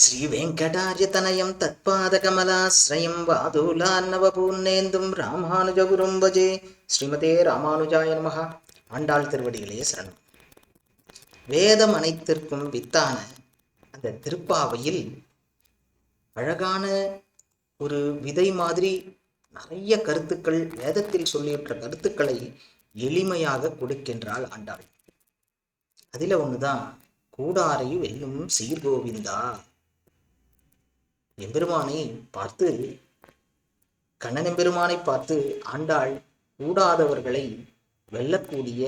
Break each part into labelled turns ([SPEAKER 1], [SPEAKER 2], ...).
[SPEAKER 1] श्रीवेङ्कटार्यतनयं तत्पादकमलाश्रयं वादूलान्नवपूर्णेन्दुं रामानुजगुरुं भजे ஸ்ரீமதே ராமானுஜாய நமக ஆண்டாள் திருவடிகளே சரணம். வேதம் அனைத்திற்கும் வித்தான அந்த திருப்பாவையில் அழகான ஒரு விதை மாதிரி நிறைய கருத்துக்கள் வேதத்தில் சொல்லியுற்ற கருத்துக்களை எளிமையாக கொடுக்கின்றாள் ஆண்டாள். அதில் ஒன்று கூடாரையும் கூடாரை வெல்லும் சீர்கோவிந்தா. எம்பெருமானை பார்த்து கண்ணன் எம்பெருமானை பார்த்து ஆண்டாள் கூடாதவர்களை வெல்லக்கூடிய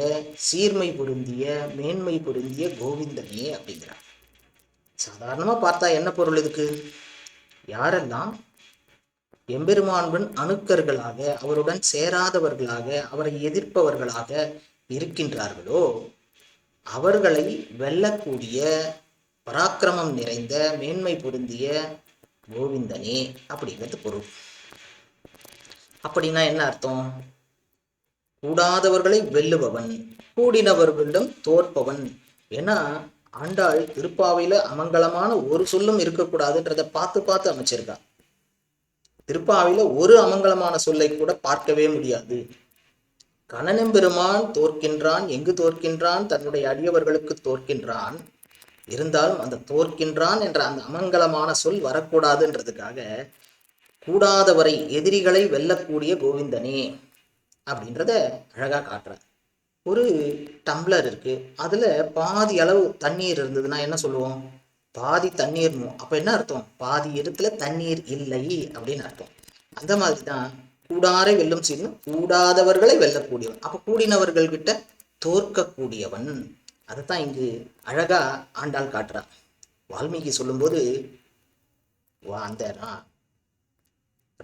[SPEAKER 1] சீர்மை பொருந்திய மேன்மை பொருந்திய கோவிந்தனே அப்படிங்கிறார். சாதாரணமா பார்த்தா என்ன பொருள் இதுக்கு? யாரெல்லாம் எம்பெருமான்பன் அணுக்கர்களாக அவருடன் சேராதவர்களாக அவரை எதிர்ப்பவர்களாக இருக்கின்றார்களோ அவர்களை வெல்லக்கூடிய பராக்கிரமம் நிறைந்த மேன்மை பொருந்திய கோவிந்தனே அப்படிங்கிறது பொருள். அப்படின்னா என்ன அர்த்தம்? கூடாதவர்களை வெல்லுபவன் கூடினவர்களிடம் தோற்பவன். ஏன்னா ஆண்டாள் திருப்பாவையில அமங்கலமான ஒரு சொல்லும் இருக்கக்கூடாதுன்றத பார்த்து பார்த்து அமைச்சிருக்கா. திருப்பாவையில ஒரு அமங்கலமான சொல்லை கூட பார்க்கவே முடியாது. கணனம்பெருமான் தோற்கின்றான் எங்கு தோற்கின்றான்? தன்னுடைய அடியவர்களுக்கு தோற்கின்றான். இருந்தாலும் அந்த தோற்கின்றான் என்ற அந்த அமங்கலமான சொல் வரக்கூடாதுன்றதுக்காக கூடாதவரை எதிரிகளை வெல்லக்கூடிய கோவிந்தனே அப்படின்றத அழகா காட்டுற ஒரு டம்ளர் இருக்கு. அதுல பாதி அளவு தண்ணீர் இருந்ததுன்னா என்ன சொல்லுவோம்? பாதி தண்ணீர் அப்ப என்ன அர்த்தம்? பாதி இடத்துல தண்ணீர் இல்லை அப்படின்னு அர்த்தம். அந்த மாதிரி தான் கூடாரை வெல்லும் சீர்னு கூடாதவர்களை வெல்லக்கூடியவன். அப்ப கூடினவர்கள் கிட்ட தோற்கக்கூடியவன். அதைத்தான் இங்கு அழகா ஆண்டாள் காட்டுறா. வால்மீகி சொல்லும்போது வா அந்த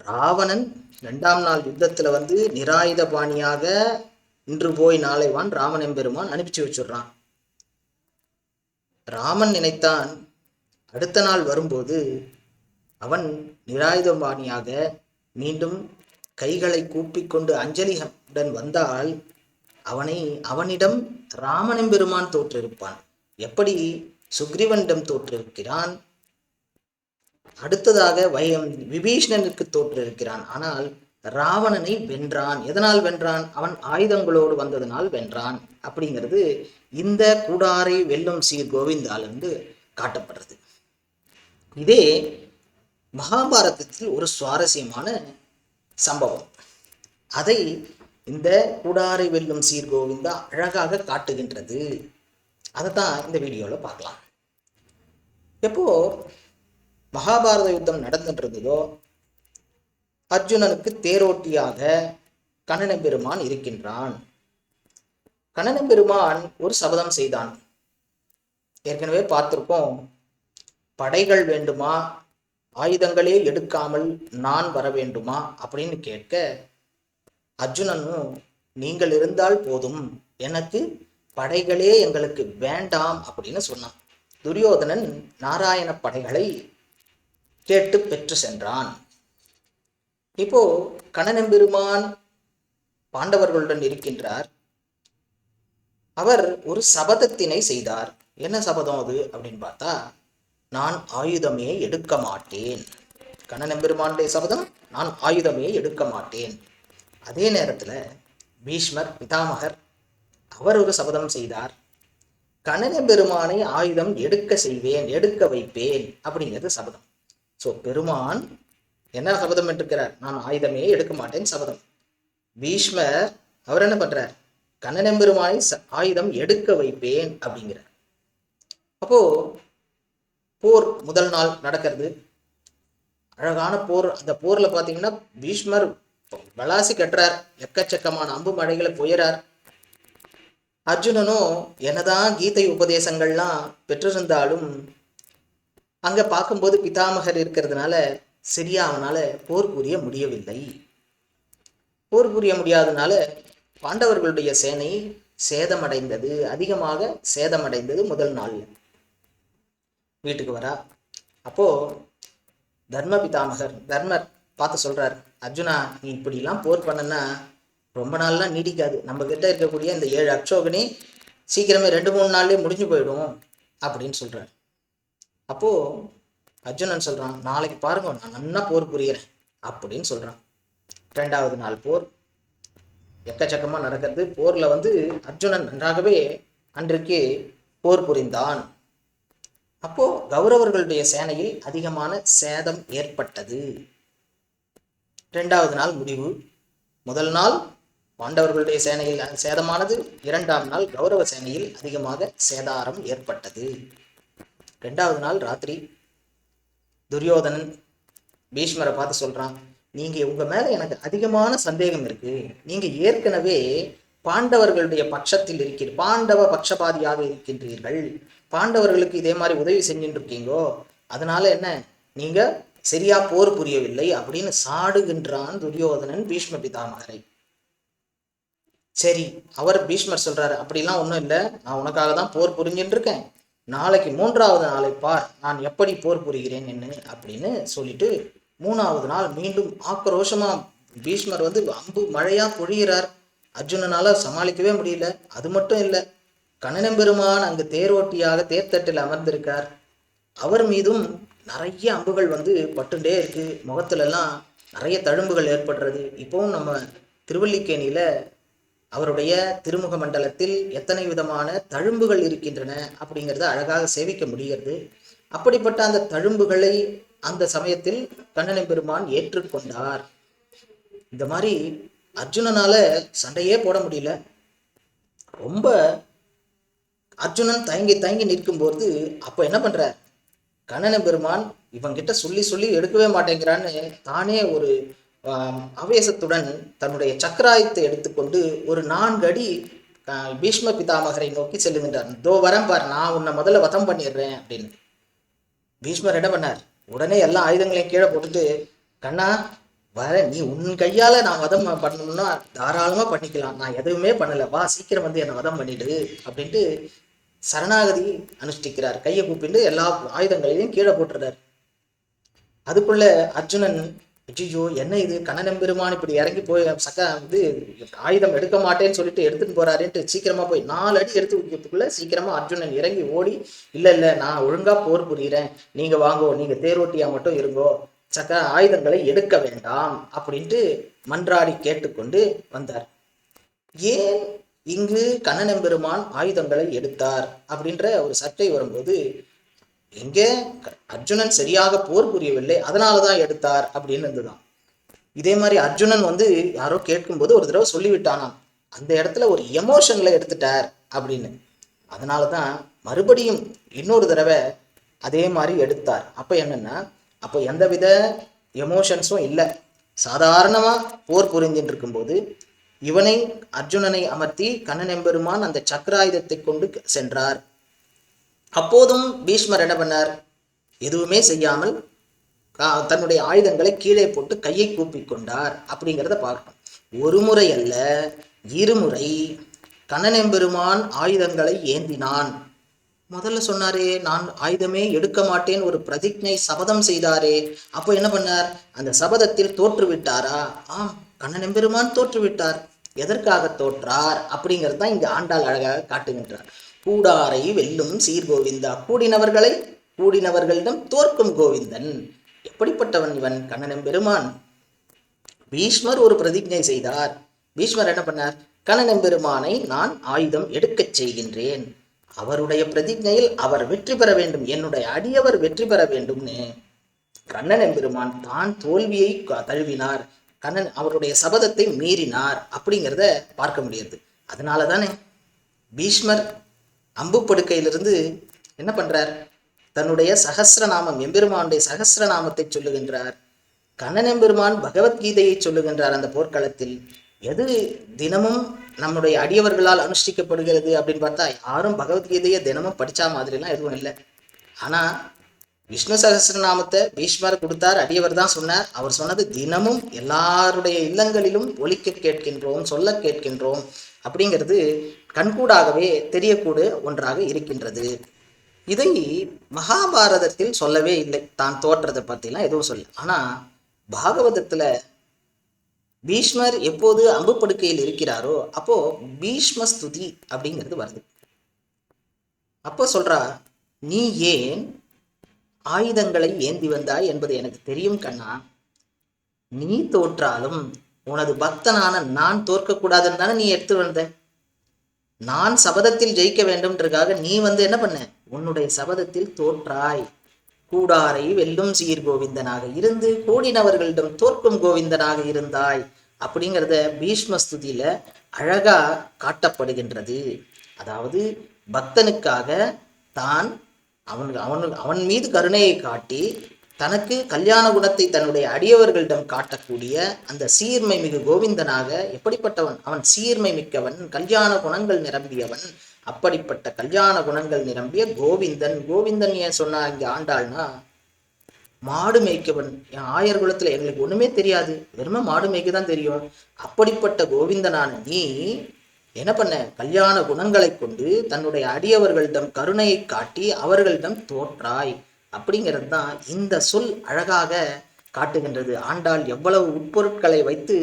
[SPEAKER 1] ராவணன் ரெண்டாம் நாள் யுத்தத்துல வந்து நிராயுத பாணியாக இன்று போய் நாளை வான் ராமன் எம்பெருமான் அனுப்பிச்சு வச்சுடுறான். ராமன் நினைத்தான் அடுத்த நாள் வரும்போது அவன் நிராயுதபாணியாக மீண்டும் கைகளை கூப்பிக்கொண்டு அஞ்சலியுடன் வந்தால் அவனை அவனிடம் ராமனெம்பெருமான் தோற்றிருப்பான். எப்படி சுக்ரீவனிடம் தோற்றிருக்கிறான்? அடுத்ததாக வயம் விபீஷணனுக்கு தோற்றிருக்கிறான். ஆனால் ராவணனை வென்றான். எதனால் வென்றான்? அவன் ஆயுதங்களோடு வந்ததனால் வென்றான். அப்படிங்கிறது இந்த கூடாரை வெல்லும் சீர் கோவிந்தாலிருந்து காட்டப்படுறது. இதே மகாபாரதத்தில் ஒரு சுவாரஸ்யமான சம்பவம். அதை இந்த கூடாரை வெல்லும் சீர் கோவிந்தா அழகாக காட்டுகின்றது. அதை தான் இந்த வீடியோவில் பார்க்கலாம். எப்போ மகாபாரத யுத்தம் நடந்துட்டு இருந்ததோ அர்ஜுனனுக்கு தேரோட்டியாக கண்ணன பெருமான் இருக்கின்றான். கண்ணன பெருமான் ஒரு சபதம் செய்தான். ஏற்கனவே பார்த்திருக்கோம் படைகள் வேண்டுமா? ஆயுதங்களே எடுக்காமல் நான் வர வேண்டுமா? அப்படின்னு கேட்க அர்ஜுனனும் நீங்கள் இருந்தால் போதும். எனக்கு படைகளே எங்களுக்கு வேண்டாம் அப்படின்னு சொன்னான். துரியோதனன் நாராயண படைகளை கேட்டு பெற்று சென்றான். இப்போ கண்ணனெம்பெருமான் பாண்டவர்களுடன் இருக்கின்றார். அவர் ஒரு சபதத்தினை செய்தார். என்ன சபதம் அது? அப்படின்னு பார்த்தா நான் ஆயுதமே எடுக்க மாட்டேன். கண்ணனெம்பெருமானுடைய சபதம் நான் ஆயுதமே எடுக்க மாட்டேன். அதே நேரத்தில் பீஷ்மர் பிதாமகர் அவர் ஒரு சபதம் செய்தார். கண்ணனெம்பெருமானை ஆயுதம் எடுக்க செய்வேன் எடுக்க வைப்பேன் அப்படிங்கிறது சபதம். ஸோ பெருமான் என்ன சபதம் இருக்கிறார் நான் ஆயுதமே எடுக்க மாட்டேன் சபதம். பீஷ்மர் அவர் என்ன பண்றார்? கண்ணனெம்பெருமானை ச- ஆயுதம் எடுக்க வைப்பேன் அப்படிங்கிறார். அப்போ போர் முதல் நாள் நடக்கிறது. அழகான போர் அந்த போர்ல பாத்தீங்கன்னா பீஷ்மர் வளாசி கட்டுறார். எக்கச்சக்கமான அம்பு மழைகளை புயறார். அர்ஜுனனும் என்னதான் கீதை உபதேசங்கள்லாம் பெற்றிருந்தாலும் அங்க பார்க்கும்போது பிதாமகர் இருக்கிறதுனால சரியா அவனால போர் புரிய முடியவில்லை. போர் புரிய முடியாதனால பாண்டவர்களுடைய சேனை சேதமடைந்தது. அதிகமாக சேதமடைந்தது முதல் நாள். வீட்டுக்கு வரா. அப்போ தர்ம பிதாமகர் தர்மர் பார்த்து சொல்கிறாரு அர்ஜுனா நீ இப்படிலாம் போர் பண்ணனா ரொம்ப நாள்லாம் நீடிக்காது. நம்ம கிட்ட இருக்கக்கூடிய இந்த ஏழு அக்ஷோகனே சீக்கிரமே ரெண்டு மூணு நாள்லயே முடிஞ்சு போயிடும் அப்படின்னு சொல்கிறாரு அப்போ அர்ஜுனன் சொல்றான் நாளைக்கு பாருங்க நான் நன்னா போர் புரியறேன் அப்படின்னு சொல்றான். ரெண்டாவது நாள் போர். எக்கச்சக்கமா நடக்கிறது. போர்ல வந்து அர்ஜுனன் நன்றாகவே அன்றைக்கு போர் புரிந்தான். அப்போ கௌரவர்களுடைய சேனையில் அதிகமான சேதம் ஏற்பட்டது. இரண்டாவது நாள் முடிவு. முதல் நாள் பாண்டவர்களுடைய சேனையில் சேதமானது. இரண்டாம் நாள் கௌரவ சேனையில் அதிகமாக சேதாரம் ஏற்பட்டது. ரெண்டாவது நாள் ராத்திரி. துரியோதனன் பீஷ்மரை பார்த்து சொல்றான் நீங்க உங்க மேல எனக்கு அதிகமான சந்தேகம் இருக்கு. நீங்க ஏற்கனவே பாண்டவர்களுடைய பட்சத்தில் இருக்கிற பாண்டவ பட்சபாதியாக இருக்கின்றீர்கள். பாண்டவர்களுக்கு இதே மாதிரி உதவி செஞ்சுட்டு இருக்கீங்கோ. அதனால என்ன? நீங்க சரியா போர் புரியவில்லை அப்படின்னு சாடுகின்றான் துரியோதனன் பீஷ்ம பிதாமகரை. சரி அவர் பீஷ்மர் சொல்றாரு அப்படிலாம் ஒன்றும் இல்லை. நான் உனக்காக தான் போர் புரிஞ்சுட்டு இருக்கேன் நாளைக்கு மூன்றாவது நாளை பார். நான் எப்படி போர் புரிகிறேன் என்ன? அப்படின்னு சொல்லிட்டு மூணாவது நாள் மீண்டும் ஆக்ரோஷமா பீஷ்மர் வந்து அம்பு மழையா பொழிகிறார். அர்ஜுனனால சமாளிக்கவே முடியல. அது மட்டும் இல்லை கண்ணனம்பெருமான் அங்கு தேரோட்டியாக தேர்தட்டில் அமர்ந்திருக்கார். அவர் மீதும் நிறைய அம்புகள் வந்து பட்டுண்டே இருக்கு. முகத்துலலாம் நிறைய தழும்புகள் ஏற்படுறது. இப்போவும் நம்ம திருவல்லிக்கேணியில் அவருடைய திருமுக மண்டலத்தில் எத்தனை விதமான தழும்புகள் இருக்கின்றன அப்படிங்கிறத அழகாக சேவிக்க முடிகிறது. அப்படிப்பட்ட அந்த தழும்புகளை அந்த சமயத்தில் கண்ணனை பெருமான் ஏற்றுக்கொண்டார். இந்த மாதிரி அர்ஜுனனால சண்டையே போட முடியல. ரொம்ப அர்ஜுனன் தயங்கி தயங்கி நிற்கும்போது அப்போ என்ன பண்ணுறார் கண்ணன பெருமான் இவன்கிட்ட சொல்லி சொல்லி எடுக்கவே மாட்டேங்கிறான்னு தானே ஒரு அவேசத்துடன் தன்னுடைய சக்கராயத்தை எடுத்துக்கொண்டு ஒரு நான்கு அடி பீஷ்ம பிதாமகரை நோக்கி செல்லுகின்றார். தோ வரேன் பார் நான் உன்னை முதல்ல வதம் பண்ணிடுறேன் அப்படின்னு. பீஷ்மர் என்ன பண்ணார்? உடனே எல்லா ஆயுதங்களையும் கீழே போட்டுட்டு கண்ணா வர நீ உன் கையால நான் வதம் பண்ணணும்னா தாராளமா பண்ணிக்கலாம். நான் எதுவுமே பண்ணல. வா சீக்கிரம் வந்து என்னை வதம் பண்ணிடு அப்படின்ட்டு சரணாகதி அனுஷ்டிக்கிறார். கையை கூப்பிட்டு எல்லா ஆயுதங்களையும் கீழே போட்டுறார். அதுக்குள்ள அர்ஜுனன் ஐயோ என்ன இது? கண்ணனம்பெருமான் இப்படி இறங்கி போய் சக்க வந்து ஆயுதம் எடுக்க மாட்டேன்னு சொல்லிட்டு எடுத்துட்டு போறாருன்ட்டு சீக்கிரமா போய் நாலு அடி எடுத்து வைக்கிறதுக்குள்ள சீக்கிரமா அர்ஜுனன் இறங்கி ஓடி இல்ல இல்ல நான் ஒழுங்கா போர் புரியிறேன். நீங்க வாங்கோ நீங்க தேரோட்டியா மட்டும் இருங்கோ. சக்க ஆயுதங்களை எடுக்க வேண்டாம். அப்படின்ட்டு மன்றாடி கேட்டுக்கொண்டு வந்தார். ஏன் இங்கு கண்ணனம்பெருமான் ஆயுதங்களை எடுத்தார் அப்படின்ற ஒரு சர்ச்சை வரும்போது எங்கே? அர்ஜுனன் சரியாக போர் புரியவில்லை அதனாலதான் எடுத்தார் அப்படின்னு இருந்துதான் இதே மாதிரி அர்ஜுனன் வந்து யாரோ கேட்கும்போது ஒரு தடவை சொல்லிவிட்டானாம் அந்த இடத்துல ஒரு எமோஷன்களை எடுத்துட்டார் அப்படின்னு. அதனாலதான் மறுபடியும் இன்னொரு தடவை அதே மாதிரி எடுத்தார். அப்ப என்னன்னா அப்போ எந்தவித எமோஷன்ஸும் இல்லை. சாதாரணமா போர் புரிஞ்சுட்டு இருக்கும்போது இவனை அர்ஜுனனை அமர்த்தி கண்ணன் எம்பெருமான் அந்த சக்கராயுதத்தை கொண்டு சென்றார். அப்போதும் பீஷ்மர் என்ன பண்ணார்? எதுவுமே செய்யாமல் கா- தன்னுடைய ஆயுதங்களை கீழே போட்டு கையை கூப்பிக் கொண்டார் அப்படிங்கிறத பார்க்கணும். ஒரு முறை அல்ல இருமுறை கண்ணனெம்பெருமான் ஆயுதங்களை ஏந்தினான். முதல்ல சொன்னாரே நான் ஆயுதமே எடுக்க மாட்டேன் ஒரு பிரதிஜை சபதம் செய்தாரே. அப்போ என்ன பண்ணார்? அந்த சபதத்தில் தோற்றுவிட்டாரா? ஆம் கண்ணனெம்பெருமான் எம்பெருமான் தோற்றுவிட்டார். எதற்காக தோற்றார் அப்படிங்கிறது தான் இங்க ஆண்டாள் அழகாக காட்டுகின்றார். கூடாரை வெல்லும் சீர்கோவிந்தா கூடினவர்களை கூடினவர்களிடம் தோற்கும் கோவிந்தன். எப்படிப்பட்டவன் இவன்? கண்ணனெம்பெருமான் பீஷ்மர் ஒரு பிரதிஜை செய்தார். பீஷ்மர் என்ன பண்ணார்? கண்ணனெம்பெருமானை நான் ஆயுதம் எடுக்கச் செய்கின்றேன். அவருடைய பிரதிஜையில் அவர் வெற்றி பெற வேண்டும். என்னுடைய அடியவர் வெற்றி பெற வேண்டும்னு. கண்ணன் எம்பெருமான் தான் தோல்வியை க- தழுவினார். கண்ணன் அவருடைய சபதத்தை மீறினார் அப்படிங்கிறத பார்க்க முடியாது. அதனால தானே பீஷ்மர் அம்பு படுக்கையிலிருந்து என்ன பண்றார்? தன்னுடைய சகசிரநாமம் எம்பெருமானுடைய சகசிரநாமத்தை சொல்லுகின்றார். கண்ணன் எம்பெருமான் பகவத்கீதையை சொல்லுகின்றார் அந்த போர்க்களத்தில். எது தினமும் நம்முடைய அடியவர்களால் அனுஷ்டிக்கப்படுகிறது அப்படின்னு பார்த்தா யாரும் பகவத்கீதையை தினமும் படித்தா மாதிரிலாம் எதுவும் இல்லை. ஆனால் விஷ்ணு சகஸ்ரநாமத்தை பீஷ்மர் கொடுத்தார் அடியவர் தான் சொன்னார். அவர் சொன்னது தினமும் எல்லாருடைய இல்லங்களிலும் ஒலிக்க கேட்கின்றோம் சொல்ல கேட்கின்றோம் அப்படிங்கிறது கண்கூடாகவே தெரியக்கூட ஒன்றாக இருக்கின்றது. இதை மகாபாரதத்தில் சொல்லவே இல்லை. தான் தோற்றதை பற்றிலாம் எதுவும் சொல்ல ஆனால் பாகவதத்தில் பீஷ்மர் எப்போது அம்புப்படுக்கையில் இருக்கிறாரோ அப்போ பீஷ்ம ஸ்துதி அப்படிங்கிறது வருது. அப்போ சொல்றா நீ ஏன் ஆயுதங்களை ஏந்தி வந்தாய் என்பது எனக்கு தெரியும் கண்ணா. நீ தோற்றாலும் உனது பக்தனான நான் தோற்கக்கூடாதுன்னு தானே நீ எடுத்து வந்த? நான் சபதத்தில் ஜெயிக்க வேண்டும்ன்றக்காக நீ வந்து என்ன பண்ண? உன்னுடைய சபதத்தில் தோற்றாய். கூடாரை வெல்லும் சீர் கோவிந்தனாக இருந்து கூடினவர்களிடம் தோற்கும் கோவிந்தனாக இருந்தாய் அப்படிங்கிறத பீஷ்ம ஸ்துதியில அழகா காட்டப்படுகின்றது. அதாவது பக்தனுக்காக தான் அவன் அவன் அவன் மீது கருணையை காட்டி தனக்கு கல்யாண குணத்தை தன்னுடைய அடியவர்களிடம் காட்டக்கூடிய அந்த சீர்மை மிகு கோவிந்தனாக எப்படிப்பட்டவன்? அவன் சீர்மை மிக்கவன் கல்யாண குணங்கள் நிரம்பியவன். அப்படிப்பட்ட கல்யாண குணங்கள் நிரம்பிய கோவிந்தன். கோவிந்தன் ஏன் சொன்னா இங்க ஆண்டாள்னா மாடு மேய்க்கவன். என் ஆயர் குலத்துல எங்களுக்கு ஒண்ணுமே தெரியாது. வெறும மாடு மேய்க்க தான் தெரியும். அப்படிப்பட்ட கோவிந்தனான நீ என்ன பண்ண? கல்யாண குணங்களை கொண்டு தன்னுடைய அடியவர்களிடம் கருணையை காட்டி அவர்களிடம் தோற்றாய். அப்படிங்கிறது தான் இந்த சொல் அழகாக காட்டுகின்றது. ஆண்டாள் எவ்வளவு உட்பொருட்களை வைத்து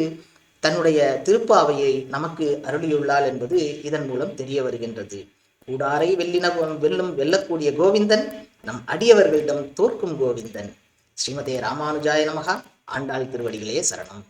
[SPEAKER 1] தன்னுடைய திருப்பாவையை நமக்கு அருளியுள்ளாள் என்பது இதன் மூலம் தெரிய வருகின்றது. கூடாரை வெல்லின வெல்லும் வெல்லக்கூடிய கோவிந்தன் நம் அடியவர்களிடம் தோற்கும் கோவிந்தன். ஸ்ரீமதே ராமானுஜாய நமகா ஆண்டாள் திருவடிகளே சரணம்.